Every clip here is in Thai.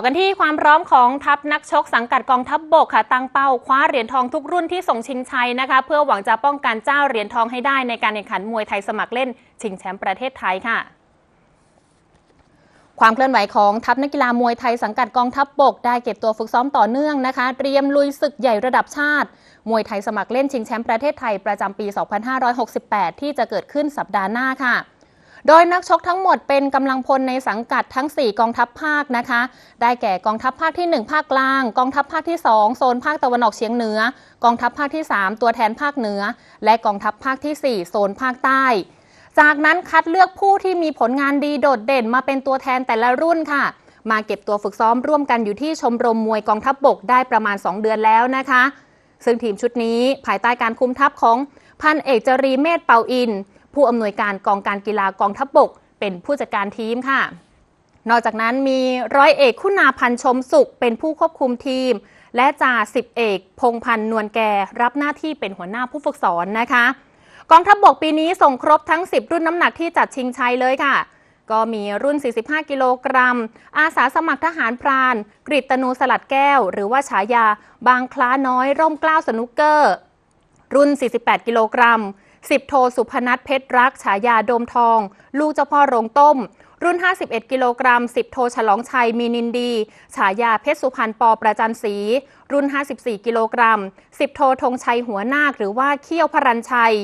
ต่อกันที่ความพร้อมของทัพนักชกสังกัดกองทัพบบกค่ะตั้งเป้าคว้าเหรียญทองทุกรุ่นที่ส่งชิงชัยนะคะเพื่อหวังจะป้องกันเจ้าเหรียญทองให้ได้ในการแข่งขันมวยไทยสมัครเล่น ชิงแชมป์ประเทศไทยค่ะความเคลื่อนไหวของทัพนักกีฬามวยไทยสังกัดกองทัพบบก ได้เก็บตัวฝึกซ้อมต่อเนื่องนะคะ เตรียมลุยศึกใหญ่ระดับชาติ มวยไทยสมัครเล่นชิงแชมป์ประเทศไทยประจำปี 2568 ที่จะเกิดขึ้นสัปดาห์หน้าค่ะ โดยนักชกทั้งหมดเป็นกำลังพลในสังกัดทั้ง 4 กองทัพภาคนะคะ ได้แก่กองทัพภาคที่ 1 ภาคกลาง กองทัพภาคที่ 2 โซนภาคตะวันออกเฉียงเหนือ กองทัพภาคที่ 3 ตัวแทนภาคเหนือ และกองทัพภาคที่ 4 โซนภาคใต้ จากนั้นคัดเลือกผู้ที่มีผลงานดีโดดเด่นมาเป็นตัวแทนแต่ละรุ่นค่ะ มาเก็บตัวฝึกซ้อมร่วมกันอยู่ที่ชมรมมวยกองทัพบบกได้ประมาณ 2 เดือนแล้วนะคะ ซึ่งทีมชุดนี้ภายใต้การคุมทัพของพันเอกจรีเมธเปาอิน ผู้อำนวยการกองการกีฬากองทัพบบก เป็นผู้จัดการทีมค่ะ นอกจากนั้นมีร้อยเอกคุณาพันชมสุข เป็นผู้ควบคุมทีม และจ่าสิบเอก พงพันนวลแกรับหน้าที่เป็นหัวหน้าผู้ฝึกสอนนะคะ กองทัพบบกปีนี้ส่งครบทั้ง 10 รุ่นน้ำหนักที่จัดชิงชัยเลยค่ะก็มีรุ่น 45 กิโลกรัม อาสาสมัครทหารพราน กริตนูสลัดแก้ว หรือว่าฉายา บางคล้าน้อย ร่มกล้าวสนุกเกอร์ รุ่น 48 กิโลกรัม 10โทสุพนัทเพชรรัก ฉายาโดมทอง ลูกเจ้าพ่อโรงต้ม รุ่น 51 กิโลกรัม 10 โทฉลองชัย มีนินดี ฉายาเพชรสุพรรณปอประจันศรี รุ่น 54 กิโลกรัม 10 โทธงชัยหัวนาค หรือว่าเขี้ยวพรัญชัย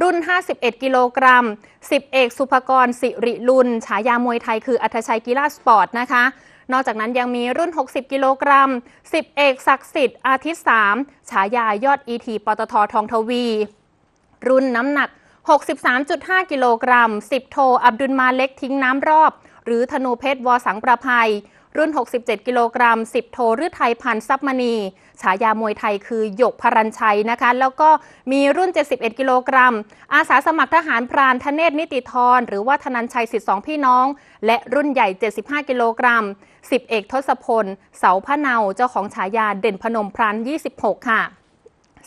รุ่น 51 กิโลกรัม 10 เอกสุภกรสิริลุน ฉายามวยไทยคืออัธชัยกีฬาสปอร์ตนะคะนอกจากนั้นยังมีรุ่น 60 กิโลกรัม 10 เอกศักดิ์สิทธิ์อาทิตย์ 3 ฉายายอดอีทีปตททองทวี รุ่นน้ำหนัก 63.5 กิโลกรัม 10 โท อับดุลมาเล็กทิ้งน้ำรอบ หรือธนูเพชรวอสังประภัย รุ่น 67 กิโลกรัม 10 โทฤทัยพันธ์ซับมณี ฉายามวยไทยคือหยกพรัญชัยนะคะ แล้วก็มีรุ่น 71 กิโลกรัม อาสาสมัครทหารพรานธเนศนิติธร หรือว่าธนันชัยสิทธิสองพี่น้อง และรุ่นใหญ่ 75 กิโลกรัม 10 เอกทศพล เสาพะเนา เจ้าของฉายาเด่นพนมพราน 26 ค่ะ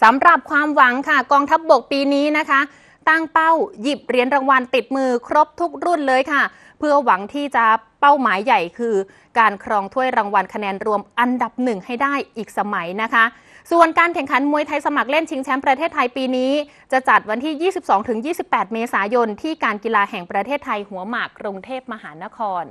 สำหรับความหวังค่ะ กองทัพบบกปีนี้นะคะ ตั้งเป้าหยิบเหรียญรางวัลติดมือครบทุกรุ่นเลยค่ะ เพื่อหวังที่จะเป้าหมายใหญ่คือ การครองถ้วยรางวัลคะแนนรวมอันดับหนึ่งให้ได้อีกสมัยนะคะ ส่วนการแข่งขันมวยไทยสมัครเล่นชิงแชมป์ประเทศไทยปีนี้ จะจัดวันที่ 22-28 เมษายนที่การกีฬาแห่งประเทศไทยหัวหมากกรุงเทพมหานคร